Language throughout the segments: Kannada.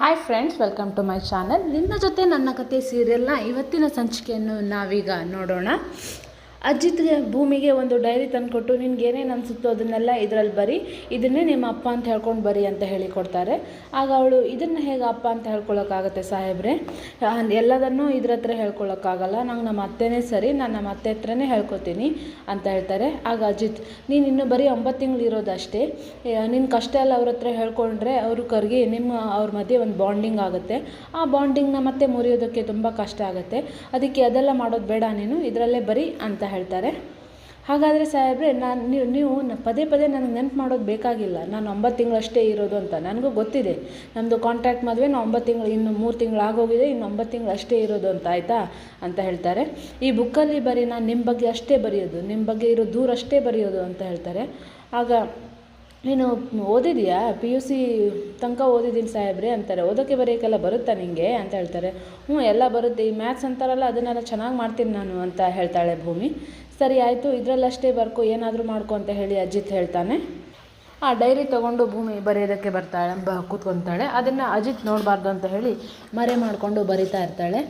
Hi friends welcome to my channel ನಿನ್ನ ಜೊತೆ ನನ್ನ ಕತೆ ಸೀರಿಯಲ್ನ ಇವತ್ತಿನ ಸಂಚಿಕೆಯನ್ನು ನಾವೀಗ ನೋಡೋಣ. ಅಜಿತ್ಗೆ ಭೂಮಿಗೆ ಒಂದು ಡೈರಿ ತಂದುಕೊಟ್ಟು ನಿನ್ಗೆ ಏನೇನು ಅನಿಸುತ್ತೋ ಅದನ್ನೆಲ್ಲ ಇದರಲ್ಲಿ ಬರಿ, ಇದನ್ನೇ ನಿಮ್ಮ ಅಪ್ಪ ಅಂತ ಹೇಳ್ಕೊಂಡು ಬರಿ ಅಂತ ಹೇಳಿ ಕೊಡ್ತಾರೆ. ಆಗ ಅವಳು, ಇದನ್ನು ಹೇಗೆ ಅಪ್ಪ ಅಂತ ಹೇಳ್ಕೊಳ್ಳೋಕ್ಕಾಗತ್ತೆ ಸಾಹೇಬ್ರೆ? ಎಲ್ಲದನ್ನು ಎಲ್ಲದನ್ನೂ ಇದ್ರ ಹತ್ರ ಹೇಳ್ಕೊಳ್ಳೋಕ್ಕಾಗಲ್ಲ ನಂಗೆ ನಮ್ಮ ಅತ್ತೆನೇ ಸರಿ, ನಾನು ನಮ್ಮ ಅತ್ತೆ ಹತ್ರನೇ ಹೇಳ್ಕೊತೀನಿ ಅಂತ ಹೇಳ್ತಾರೆ. ಆಗ ಅಜಿತ್, ನೀನು ಇನ್ನೂ ಬರೀ ಒಂಬತ್ತು ತಿಂಗಳು ಇರೋದಷ್ಟೇ. ನಿನ್ನ ಕಷ್ಟ ಎಲ್ಲ ಅವ್ರ ಹತ್ರ ಹೇಳ್ಕೊಂಡ್ರೆ ಅವರು ಕರ್ಗಿ ನಿಮ್ಮ, ಅವ್ರ ಮಧ್ಯೆ ಒಂದು ಬಾಂಡಿಂಗ್ ಆಗುತ್ತೆ. ಆ ಬಾಂಡಿಂಗ್ನ ಮತ್ತೆ ಮುರಿಯೋದಕ್ಕೆ ತುಂಬ ಕಷ್ಟ ಆಗುತ್ತೆ. ಅದಕ್ಕೆ ಅದೆಲ್ಲ ಮಾಡೋದು ಬೇಡ ನೀನು, ಇದರಲ್ಲೇ ಬರೀ ಅಂತ ಹೇಳ್ತಾರೆ. ಹಾಗಾದರೆ ಸಾಹೇಬ್ರೆ, ನಾನು ನೀವು ಪದೇ ಪದೇ ನನಗೆ ನೆನಪು ಮಾಡೋದು ಬೇಕಾಗಿಲ್ಲ. ನಾನು ಒಂಬತ್ತು ತಿಂಗಳಷ್ಟೇ ಇರೋದು ಅಂತ. ನನಗೂ ಗೊತ್ತಿದೆ. ನಮ್ಮದು ಕಾಂಟ್ಯಾಕ್ಟ್ ಮದುವೆ ನಾವು ಒಂಬತ್ತು ತಿಂಗಳು, ಇನ್ನು ಮೂರು ತಿಂಗಳು ಆಗೋಗಿದೆ, ಇನ್ನು ಒಂಬತ್ತು ತಿಂಗಳು ಅಷ್ಟೇ ಇರೋದು ಅಂತ ಆಯಿತಾ? ಅಂತ ಹೇಳ್ತಾರೆ. ಈ ಬುಕ್ಕಲ್ಲಿ ಬರೀ ನಾನು ನಿಮ್ಮ ಬಗ್ಗೆ ಅಷ್ಟೇ ಬರೆಯೋದು ನಿಮ್ಮ ಬಗ್ಗೆ ಇರೋ ದೂರ ಅಷ್ಟೇ ಬರೆಯೋದು ಅಂತ ಹೇಳ್ತಾರೆ. ಆಗ ನೀನು ಓದಿದೆಯಾ? ಪಿ ಯು ಸಿ ತನಕ ಓದಿದ್ದೀನಿ ಸಾಹೇಬ್ರೆ ಅಂತಾರೆ. ಓದೋಕ್ಕೆ ಬರೆಯೋಕ್ಕೆಲ್ಲ ಬರುತ್ತಾ ನಿಂಗೆ ಅಂತ ಹೇಳ್ತಾರೆ. ಹ್ಞೂ, ಎಲ್ಲ ಬರುತ್ತೆ. ಈ ಮ್ಯಾಥ್ಸ್ ಅಂತಾರಲ್ಲ, ಅದನ್ನೆಲ್ಲ ಚೆನ್ನಾಗಿ ಮಾಡ್ತೀನಿ ನಾನು ಅಂತ ಹೇಳ್ತಾಳೆ ಭೂಮಿ. ಸರಿ ಆಯಿತು, ಇದರಲ್ಲಷ್ಟೇ ಬರ್ಕೊ, ಏನಾದರೂ ಮಾಡ್ಕೊ ಅಂತ ಹೇಳಿ ಅಜಿತ್ ಹೇಳ್ತಾನೆ. ಆ ಡೈರಿ ತೊಗೊಂಡು ಭೂಮಿ ಬರೆಯೋದಕ್ಕೆ ಬರ್ತಾಳೆ, ಬ, ಕೂತ್ಕೊತಾಳೆ. ಅದನ್ನು ಅಜಿತ್ ನೋಡಬಾರ್ದು ಅಂತ ಹೇಳಿ ಮರೆ ಮಾಡಿಕೊಂಡು ಬರಿತಾ ಇರ್ತಾಳೆ.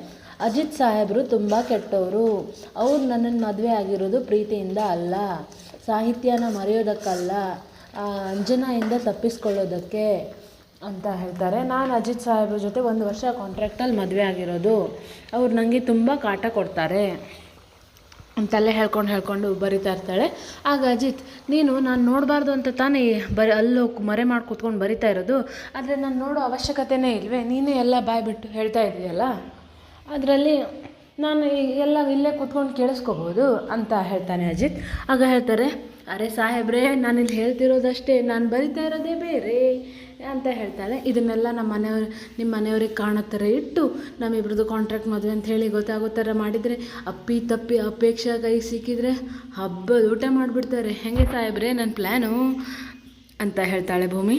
ಅಜಿತ್ ಸಾಹೇಬರು ತುಂಬ ಕೆಟ್ಟವರು. ಅವ್ರು ನನ್ನನ್ನು ಮದುವೆ ಆಗಿರೋದು ಪ್ರೀತಿಯಿಂದ ಅಲ್ಲ. ಸಾಹಿತ್ಯನ ಮರೆಯೋದಕ್ಕಲ್ಲ. ಅಂಜನಾಯಿಂದ ತಪ್ಪಿಸ್ಕೊಳ್ಳೋದಕ್ಕೆ ಅಂತ ಹೇಳ್ತಾರೆ. ನಾನು ಅಜಿತ್ ಸಾಹೇಬ್ರ ಜೊತೆ ಒಂದು ವರ್ಷ ಕಾಂಟ್ರ್ಯಾಕ್ಟಲ್ಲಿ ಮದುವೆ ಆಗಿರೋದು. ಅವ್ರು ನನಗೆ ತುಂಬ ಕಾಟ ಕೊಡ್ತಾರೆ. ತಲೆ ಹೇಳ್ಕೊಂಡು ಹೇಳ್ಕೊಂಡು ಬರಿತಾ ಇರ್ತಾಳೆ. ಆಗ ಅಜಿತ್, ನೀನು, ನಾನು ನೋಡಬಾರ್ದು ಅಂತ ತಾನೇ ಬರಿ ಅಲ್ಲೋ ಮರೆ ಮಾಡಿ ಕೂತ್ಕೊಂಡು ಬರಿತಾ ಇರೋದು. ಆದರೆ ನಾನು ನೋಡೋ ಅವಶ್ಯಕತೆನೇ ಇಲ್ವೇ? ನೀನೇ ಎಲ್ಲ ಬಾಯ್ ಬಿಟ್ಟು ಹೇಳ್ತಾ ಇದೆಯಲ್ಲ ಅದರಲ್ಲಿ ನಾನು ಎಲ್ಲ ಇಲ್ಲೇ ಕೂತ್ಕೊಂಡು ಕೇಳಿಸ್ಕೋಬೋದು, ಅಂತ ಹೇಳ್ತಾನೆ ಅಜಿತ್. ಆಗ ಹೇಳ್ತಾರೆ ಅರೆ ಸಾಹೇಬ್ರೆ ಇಲ್ಲಿ ಹೇಳ್ತಿರೋದಷ್ಟೇ, ನಾನು ಬರಿತಾ ಇರೋದೇ ಬೇರೆ ಅಂತ ಹೇಳ್ತಾಳೆ. ಇದನ್ನೆಲ್ಲ ನಮ್ಮ ಮನೆಯವ್ರು ನಿಮ್ಮ ಮನೆಯವ್ರಿಗೆ ಕಾಣೋ ಥರ ಇಟ್ಟು ನಮ್ಮಿಬ್ರದ್ದು ಕಾಂಟ್ರಾಕ್ಟ್ ಮದುವೆ ಅಂತ ಹೇಳಿ ಗೊತ್ತಾಗೋ ಥರ ಮಾಡಿದರೆ, ಅಪ್ಪಿ ತಪ್ಪಿ ಅಪೇಕ್ಷೆ ಕೈ ಸಿಕ್ಕಿದ್ರೆ ಹಬ್ಬದ ಊಟ ಮಾಡಿಬಿಡ್ತಾರೆ. ಹೆಂಗೆ ಸಾಹೇಬ್ರೆ ನನ್ನ ಪ್ಲ್ಯಾನು ಅಂತ ಹೇಳ್ತಾಳೆ ಭೂಮಿ.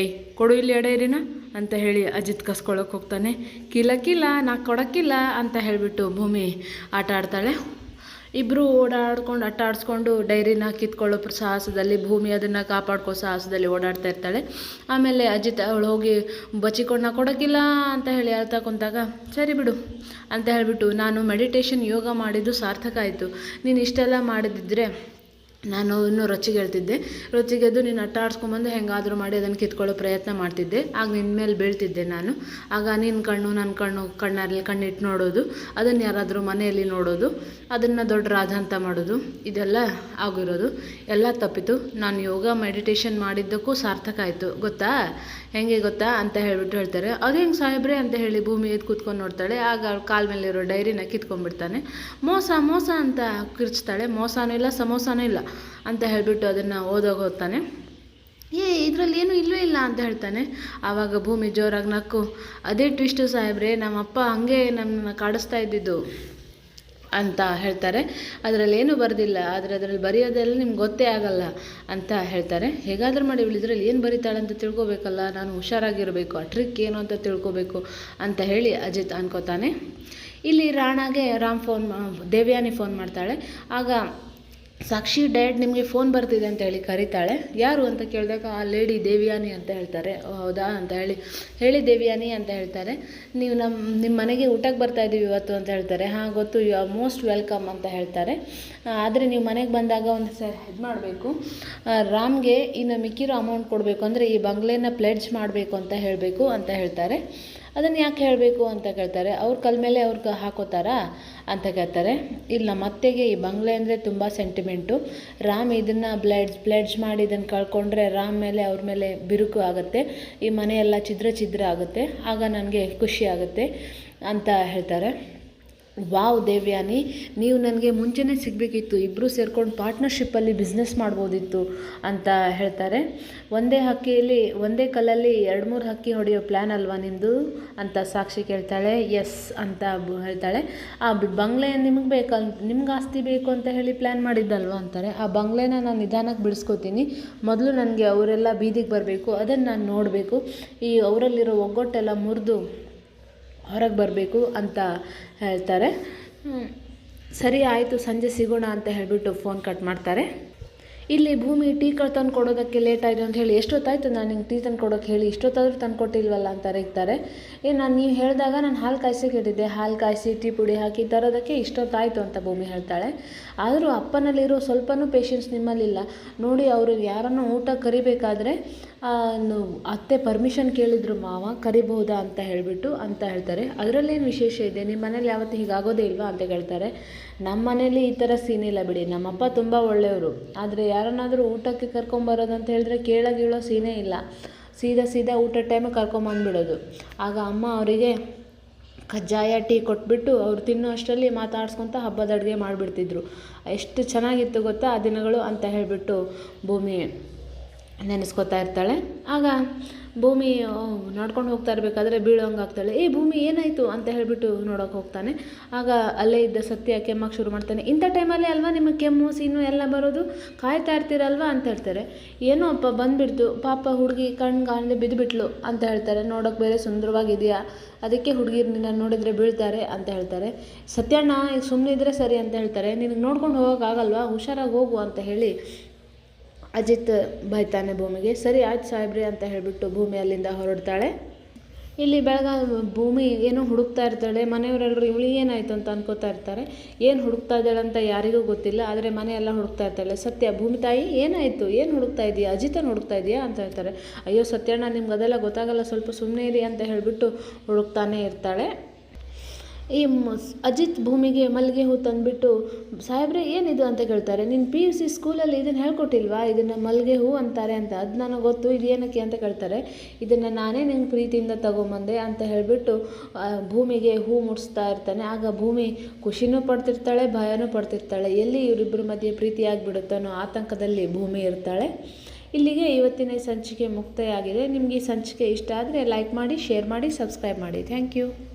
ಏಯ್, ಕೊಡು ಇಲ್ಲಿ ಎಡೇರಿನ ಅಂತ ಹೇಳಿ ಅಜಿತ್ ಕಸ್ಕೊಳ್ಳೋಕೆ ಹೋಗ್ತಾನೆ. ಕಿಲ ಕಿಲ ನಾ ಕೊಡೋಕ್ಕಿಲ್ಲ ಅಂತ ಹೇಳಿಬಿಟ್ಟು ಭೂಮಿ ಆಟ ಆಡ್ತಾಳೆ. ಇಬ್ಬರು ಓಡಾಡ್ಕೊಂಡು ಆಟ ಆಡಿಸ್ಕೊಂಡು ಡೈರಿನ ಕಿತ್ಕೊಳ್ಳೋ ಸಾಹಸದಲ್ಲಿ, ಭೂಮಿ ಅದನ್ನು ಕಾಪಾಡ್ಕೋ ಸಾಹಸದಲ್ಲಿ ಓಡಾಡ್ತಾ ಇರ್ತಾಳೆ. ಆಮೇಲೆ ಅಜಿತ್ ಅವಳು ಹೋಗಿ ಬಚ್ಚಿಕೊಂಡು ಕೊಡೋಕ್ಕಿಲ್ಲ ಅಂತ ಹೇಳಿ ಹೇಳ್ತಾ ಕುಂತಾಗ, ಸರಿ ಬಿಡು ಅಂತ ಹೇಳಿಬಿಟ್ಟು, ನಾನು ಮೆಡಿಟೇಷನ್ ಯೋಗ ಮಾಡಿದ್ದು ಸಾರ್ಥಕ ಆಯಿತು. ನೀನು ಇಷ್ಟೆಲ್ಲ ಮಾಡಿದ್ದಿದ್ರೆ ನಾನು ಇನ್ನೂ ರೊಚ್ಚಿಗೆ ಹೇಳ್ತಿದ್ದೆ. ರೊಚ್ಚಿಗೆದ್ದು ನೀನು ಅಟ್ಟ ಆಡ್ಸ್ಕೊಂಬಂದು ಹೆಂಗಾದರೂ ಮಾಡಿ ಅದನ್ನು ಕಿತ್ಕೊಳ್ಳೋ ಪ್ರಯತ್ನ ಮಾಡ್ತಿದ್ದೆ. ಆಗ ನಿನ್ನ ಮೇಲೆ ಬೀಳ್ತಿದ್ದೆ ನಾನು. ಆಗ ನಿನ್ನ ಕಣ್ಣು ನನ್ನ ಕಣ್ಣು ಕಣ್ಣಲ್ಲಿ ಕಣ್ಣಿಟ್ಟು ನೋಡೋದು. ಅದನ್ನು ಯಾರಾದರೂ ಮನೆಯಲ್ಲಿ ನೋಡೋದು. ಅದನ್ನು ದೊಡ್ಡ ರಾಧ ಅಂತ ಮಾಡೋದು. ಇದೆಲ್ಲ ಆಗಿರೋದು. ಎಲ್ಲ ತಪ್ಪಿತು. ನಾನು ಯೋಗ ಮೆಡಿಟೇಷನ್ ಮಾಡಿದ್ದಕ್ಕೂ ಸಾರ್ಥಕ ಆಯಿತು. ಗೊತ್ತಾ? ಹೆಂಗೆ ಗೊತ್ತಾ ಅಂತ ಹೇಳಿಬಿಟ್ಟು ಹೇಳ್ತಾರೆ. ಅದು ಹೆಂಗೆ ಸಾಹೇಬ್ರೆ ಅಂತ ಹೇಳಿ ಭೂಮಿ ಎದ್ದು ಕೂತ್ಕೊಂಡು ನೋಡ್ತಾಳೆ. ಆಗ ಅವ್ಳ ಕಾಲ ಮೇಲಿರೋ ಡೈರಿನ ಕಿತ್ಕೊಂಡ್ಬಿಡ್ತಾನೆ. ಮೋಸ ಮೋಸ ಅಂತ ಕಿರ್ಚ್ತಾಳೆ. ಮೋಸನೂ ಇಲ್ಲ, ಸಮೋಸನೂ ಇಲ್ಲ. ಅಂತ ಹೇಳಿಬಿಟ್ಟು ಅದನ್ನು ಓದೋಗಿ ಹೋಗ್ತಾನೆ. ಏ, ಇದರಲ್ಲಿ ಏನೂ ಇಲ್ಲವೇ ಇಲ್ಲ ಅಂತ ಹೇಳ್ತಾನೆ. ಆವಾಗ ಭೂಮಿ ಜೋರಾಗಿ ನಕ್ಕು. ಅದೇ ಟ್ವಿಸ್ಟು ಸಾಹೇಬ್ರೆ, ನಮ್ಮಪ್ಪ ಹಂಗೆ ನಮ್ಮನ್ನ ಕಾಡಿಸ್ತಾ ಇದ್ದಿದ್ದು ಅಂತ ಹೇಳ್ತಾರೆ. ಅದರಲ್ಲಿ ಏನೂ ಬರೆದಿಲ್ಲ, ಆದರೆ ಅದರಲ್ಲಿ ಬರೆಯೋದೆಲ್ಲ ನಿಮ್ಗೆ ಗೊತ್ತೇ ಆಗಲ್ಲ ಅಂತ ಹೇಳ್ತಾರೆ. ಹೇಗಾದರೂ ಮಾಡಿ ಇವಳು ಇದರಲ್ಲಿ ಏನು ಬರೀತಾಳೆ ಅಂತ ತಿಳ್ಕೊಬೇಕಲ್ಲ, ನಾನು ಹುಷಾರಾಗಿರಬೇಕು, ಆ ಟ್ರಿಕ್ ಏನು ಅಂತ ತಿಳ್ಕೊಬೇಕು ಅಂತ ಹೇಳಿ ಅಜಿತ್ ಅನ್ಕೋತಾನೆ. ಇಲ್ಲಿ ರಾಣಾಗೆ ರಾಮ್ ಫೋನ್, ದೇವ್ಯಾನಿ ಫೋನ್ ಮಾಡ್ತಾಳೆ. ಆಗ ಸಾಕ್ಷಿ ಡ್ಯಾಡ್ ನಿಮಗೆ ಫೋನ್ ಬರ್ತಿದೆ ಅಂತ ಹೇಳಿ ಕರೀತಾಳೆ. ಯಾರು ಅಂತ ಕೇಳಿದಾಗ, ಆ ಲೇಡಿ ದೇವಿಯಾನಿ ಅಂತ ಹೇಳ್ತಾರೆ. ಹೌದಾ ಅಂತ ಹೇಳಿ ಹೇಳಿ ದೇವಿಯಾನಿ ಅಂತ ಹೇಳ್ತಾರೆ. ನೀವು ನಮ್ಮ ನಿಮ್ಮ ಮನೆಗೆ ಊಟಕ್ಕೆ ಬರ್ತಾ ಇದ್ದೀವಿ ಇವತ್ತು ಅಂತ ಹೇಳ್ತಾರೆ. ಹಾಂ, ಗೊತ್ತು ಯು ಆರ್ ಮೋಸ್ಟ್ ವೆಲ್ಕಮ್ ಅಂತ ಹೇಳ್ತಾರೆ. ಆದರೆ ನೀವು ಮನೆಗೆ ಬಂದಾಗ ಒಂದು ಸರ್ ಇದು ಮಾಡಬೇಕು. ರಾಮ್ಗೆ ಇನ್ನು ಮಿಕ್ಕಿರೋ ಅಮೌಂಟ್ ಕೊಡಬೇಕು. ಅಂದರೆ ಈ ಬಂಗ್ಲೆನ ಪ್ಲೆಡ್ಜ್ ಮಾಡಬೇಕು ಅಂತ ಹೇಳಬೇಕು ಅಂತ ಹೇಳ್ತಾರೆ. ಅದನ್ನು ಯಾಕೆ ಹೇಳಬೇಕು ಅಂತ ಕೇಳ್ತಾರೆ, ಅವ್ರ ಕಲ್ ಮೇಲೆ ಅವ್ರಿಗೆ ಹಾಕೋತಾರಾ ಅಂತ ಕೇಳ್ತಾರೆ. ಇಲ್ಲಿ ನಮ್ಮ ಅತ್ತೆಗೆ ಈ ಬಂಗ್ಲೆ ಅಂದರೆ ತುಂಬ ಸೆಂಟಿಮೆಂಟು ರಾಮ್ ಇದನ್ನು ಬ್ಲೆಡ್ಜ್ ಬ್ಲಡ್ಜ್ ಮಾಡಿ ಇದನ್ನು ಕಳ್ಕೊಂಡ್ರೆ ರಾಮ್ ಮೇಲೆ, ಅವ್ರ ಮೇಲೆ ಬಿರುಕು ಆಗುತ್ತೆ. ಈ ಮನೆಯೆಲ್ಲ ಛಿದ್ರ ಛಿದ್ರ ಆಗುತ್ತೆ. ಆಗ ನನಗೆ ಖುಷಿ ಆಗುತ್ತೆ ಅಂತ ಹೇಳ್ತಾರೆ. ವಾವ್, ದೇವ್ಯಾನಿ, ನೀವು ನನಗೆ ಮುಂಚೆನೇ ಸಿಗಬೇಕಿತ್ತು. ಇಬ್ಬರು ಸೇರ್ಕೊಂಡು ಪಾರ್ಟ್ನರ್ಶಿಪ್ಪಲ್ಲಿ ಬಿಸ್ನೆಸ್ ಮಾಡ್ಬೋದಿತ್ತು ಅಂತ ಹೇಳ್ತಾರೆ. ಒಂದೇ ಹಕ್ಕಿಯಲ್ಲಿ, ಒಂದೇ ಕಲ್ಲಲ್ಲಿ ಎರಡು ಮೂರು ಹಕ್ಕಿ ಹೊಡೆಯೋ ಪ್ಲ್ಯಾನ್ ಅಲ್ವಾ ನಿಮ್ಮದು ಅಂತ ಸಾಕ್ಷಿ ಕೇಳ್ತಾಳೆ. ಎಸ್ ಅಂತ ಹೇಳ್ತಾಳೆ. ಆ ಬಂಗ್ಲೆ ನಿಮಗೆ ಬೇಕಲ್ ನಿಮ್ಗೆ ಆಸ್ತಿ ಬೇಕು ಅಂತ ಹೇಳಿ ಪ್ಲ್ಯಾನ್ ಮಾಡಿದ್ದಲ್ವಾ? ಅಂತಾರೆ. ಆ ಬಂಗ್ಲೆನ ನಾನು ನಿಧಾನಕ್ಕೆ ಬಿಡಿಸ್ಕೋತೀನಿ. ಮೊದಲು ನನಗೆ ಅವರೆಲ್ಲ ಬೀದಿಗೆ ಬರಬೇಕು. ಅದನ್ನು ನಾನು ನೋಡಬೇಕು. ಈ ಅವರಲ್ಲಿರೋ ಒಗ್ಗಟ್ಟೆಲ್ಲ ಮುರಿದು ಹೊರಗೆ ಬರಬೇಕು ಅಂತ ಹೇಳ್ತಾರೆ. ಸರಿ ಆಯಿತು ಸಂಜೆ ಸಿಗೋಣ ಅಂತ ಹೇಳಿಬಿಟ್ಟು ಫೋನ್ ಕಟ್ ಮಾಡ್ತಾರೆ. ಇಲ್ಲಿ ಭೂಮಿ ಟೀ ತಂದು ಕೊಡೋದಕ್ಕೆ ಲೇಟ್ ಆಯಿತು ಅಂತ ಹೇಳಿ, ಎಷ್ಟೊತ್ತಾಯ್ತು ನಾನು ನಿಂಗೆ ಟೀ ತಂದು ಕೊಡೋಕೆ ಹೇಳಿ, ಇಷ್ಟೊತ್ತಾದರೂ ತಂದು ಕೊಟ್ಟಿಲ್ವಲ್ಲ ಅಂತ ರೇಗ್ತಾರೆ ಏ, ನಾನು ನೀವು ಹೇಳಿದಾಗ ನಾನು ಹಾಲು ಕಾಯಿಸಿ ಕೇಳಿದ್ದೆ, ಹಾಲು ಕಾಯಿಸಿ, ಟೀ ಪುಡಿ ಹಾಕಿ ತರೋದಕ್ಕೆ ಇಷ್ಟೊತ್ತಾಯಿತು ಅಂತ ಭೂಮಿ ಹೇಳ್ತಾಳೆ. ಆದರೂ ಅಪ್ಪನಲ್ಲಿರೋ ಸ್ವಲ್ಪನೂ ಪೇಷನ್ಸ್ ನಿಮ್ಮಲ್ಲಿಲ್ಲ. ನೋಡಿ ಅವರು ಯಾರನ್ನು ಊಟ ಕರಿಬೇಕಾದ್ರೆ ಅತ್ತೆ ಪರ್ಮಿಷನ್ ಕೇಳಿದ್ರು ಮಾವ ಕರಿಬಹುದಾ ಅಂತ ಹೇಳಿಬಿಟ್ಟು ಅಂತ ಹೇಳ್ತಾರೆ. ಅದರಲ್ಲೇನು ವಿಶೇಷ ಇದೆ? ನಿಮ್ಮ ಮನೇಲಿ ಯಾವತ್ತೂ ಹೀಗಾಗೋದೇ ಇಲ್ವಾ ಅಂತ ಹೇಳ್ತಾರೆ ನಮ್ಮ ಮನೇಲಿ ಈ ಥರ ಸೀನ್ ಇಲ್ಲ ಬಿಡಿ. ನಮ್ಮಪ್ಪ ತುಂಬ ಒಳ್ಳೆಯವರು. ಆದರೆ ಯಾರನ್ನಾದರೂ ಊಟಕ್ಕೆ ಕರ್ಕೊಂಬರೋದು ಅಂತ ಹೇಳಿದ್ರೆ ಕೇಳೋ ಗೀಳೋ ಸೀನೇ ಇಲ್ಲ. ಸೀದಾ ಸೀದಾ ಊಟದ ಟೈಮಿಗೆ ಕರ್ಕೊಂಬಂದ್ಬಿಡೋದು. ಆಗ ಅಮ್ಮ ಅವರಿಗೆ ಕಜ್ಜಾಯ, ಟೀ ಕೊಟ್ಬಿಟ್ಟು ಅವ್ರು ತಿನ್ನೋ ಅಷ್ಟರಲ್ಲಿ ಮಾತಾಡ್ಸ್ಕೊತ ಹಬ್ಬದ ಅಡುಗೆ ಮಾಡಿಬಿಡ್ತಿದ್ರು. ಎಷ್ಟು ಚೆನ್ನಾಗಿತ್ತು ಗೊತ್ತಾ ಆ ದಿನಗಳು ಅಂತ ಹೇಳಿಬಿಟ್ಟು ಭೂಮಿ ನೆನೆಸ್ಕೊತಾ ಇರ್ತಾಳೆ. ಆಗ ಭೂಮಿ ನಡ್ಕೊಂಡು ಹೋಗ್ತಾ ಇರಬೇಕಾದ್ರೆ ಬೀಳೋಂಗೆ ಆಗ್ತಾಳೆ. ಏ, ಭೂಮಿ, ಏನಾಯಿತು? ಅಂತ ಹೇಳಿಬಿಟ್ಟು ನೋಡೋಕೆ ಹೋಗ್ತಾನೆ. ಆಗ ಅಲ್ಲೇ ಇದ್ದ ಸತ್ಯ ಕೆಮ್ಮಕ್ಕೆ ಶುರು ಮಾಡ್ತಾನೆ. ಇಂಥ ಟೈಮಲ್ಲಿ ಅಲ್ವಾ ನಿಮಗೆ ಕೆಮ್ಮು, ಸೀನು ಎಲ್ಲ ಬರೋದು? ಕಾಯ್ತಾ ಇರ್ತೀರಲ್ವಾ? ಅಂತ ಹೇಳ್ತಾರೆ. ಏನೋ ಅಪ್ಪ, ಬಂದುಬಿಡ್ತು. ಪಾಪ ಹುಡುಗಿ ಕಣ್ಣು ಕಾಣದೆ ಬಿದ್ದುಬಿಟ್ಲು ಅಂತ ಹೇಳ್ತಾರೆ. ನೋಡೋಕೆ ಬೇರೆ ಸುಂದರವಾಗಿದೆಯಾ? ಅದಕ್ಕೆ ಹುಡುಗಿರು ನಿನ್ನ ನೋಡಿದರೆ ಬೀಳ್ತಾರೆ, ಅಂತ ಹೇಳ್ತಾರೆ. ಸತ್ಯಣ್ಣ ಈಗ ಸುಮ್ಮನೆ ಇದ್ದರೆ ಸರಿ, ಅಂತ ಹೇಳ್ತಾರೆ. ನಿನಗೆ ನೋಡ್ಕೊಂಡು ಹೋಗೋಕ್ಕಾಗಲ್ವಾ ಹುಷಾರಾಗಿ ಹೋಗು, ಅಂತ ಹೇಳಿ ಅಜಿತ್ ಬೈತಾನೆ ಭೂಮಿಗೆ, ಸರಿ ಆಯ್ತು ಸಾಹೇಬ್ರಿ ಅಂತ ಹೇಳಿಬಿಟ್ಟು ಭೂಮಿ ಅಲ್ಲಿಂದ ಹೊರಡ್ತಾಳೆ. ಇಲ್ಲಿ ಬೆಳಗ ಭೂಮಿ ಏನೋ ಹುಡುಕ್ತಾ ಇರ್ತಾಳೆ, ಮನೆಯವರೆಲ್ಲರೂ ಇವಳು ಏನಾಯಿತು ಅಂತ ಅನ್ಕೋತಾ ಇರ್ತಾರೆ. ಏನು ಹುಡುಕ್ತಾ ಇದ್ದಾಳೆ ಅಂತ ಯಾರಿಗೂ ಗೊತ್ತಿಲ್ಲ, ಆದರೆ ಮನೆಯೆಲ್ಲ ಹುಡುಕ್ತಾ ಇರ್ತಾಳೆ. ಸತ್ಯ, ಭೂಮಿ ತಾಯಿ, ಏನಾಯಿತು? ಏನು ಹುಡುಕ್ತಾ ಇದೆಯಾ? ಅಜಿತನ ಹುಡುಕ್ತಾ ಇದೆಯಾ? ಅಂತ ಹೇಳ್ತಾರೆ. ಅಯ್ಯೋ ಸತ್ಯಣ್ಣ ನಿಮ್ಗೆ ಅದೆಲ್ಲ ಗೊತ್ತಾಗಲ್ಲ, ಸ್ವಲ್ಪ ಸುಮ್ಮನೆ ಇರಿ ಅಂತ ಹೇಳಿಬಿಟ್ಟು ಹುಡುಕ್ತಾನೆ ಇರ್ತಾಳೆ. ಈ ಅಜಿತ್ ಭೂಮಿಗೆ ಮಲ್ಲಿಗೆ ಹೂ ತಂದುಬಿಟ್ಟು, ಸಾಹೇಬ್ರೆ, ಏನಿದು ಅಂತ ಕೇಳ್ತಾರೆ? ನಿನ್ನ ಪಿ ಯು ಸಿ ಸ್ಕೂಲಲ್ಲಿ ಇದನ್ನು ಹೇಳ್ಕೊಟ್ಟಿಲ್ವಾ? ಇದನ್ನು ಮಲ್ಲಿಗೆ ಹೂ ಅಂತಾರೆ ಅಂತ. ಅದು ನನಗೆ ಗೊತ್ತು, ಇದು ಏನಕ್ಕೆ ಅಂತ ಕೇಳ್ತಾರೆ. ಇದನ್ನು ನಾನೇ ನಿಂಗೆ ಪ್ರೀತಿಯಿಂದ ತಗೊಂಬಂದೆ ಅಂತ ಹೇಳಿಬಿಟ್ಟು ಭೂಮಿಗೆ ಹೂ ಮುಡಿಸ್ತಾ ಇರ್ತಾನೆ. ಆಗ ಭೂಮಿ ಖುಷಿನೂ ಪಡ್ತಿರ್ತಾಳೆ, ಭಯನೂ ಪಡ್ತಿರ್ತಾಳೆ. ಎಲ್ಲಿ ಇವರಿಬ್ಬರ ಮಧ್ಯೆ ಪ್ರೀತಿ ಆಗಿಬಿಡುತ್ತೋ ಆತಂಕದಲ್ಲಿ ಭೂಮಿ ಇರ್ತಾಳೆ. ಇಲ್ಲಿಗೆ ಇವತ್ತಿನ ಸಂಚಿಕೆ ಮುಕ್ತಾಯ ಆಗಿದೆ ನಿಮಗೆ ಈ ಸಂಚಿಕೆ ಇಷ್ಟ ಆದರೆ ಲೈಕ್ ಮಾಡಿ, ಶೇರ್ ಮಾಡಿ, ಸಬ್ಸ್ಕ್ರೈಬ್ ಮಾಡಿ. Thank you.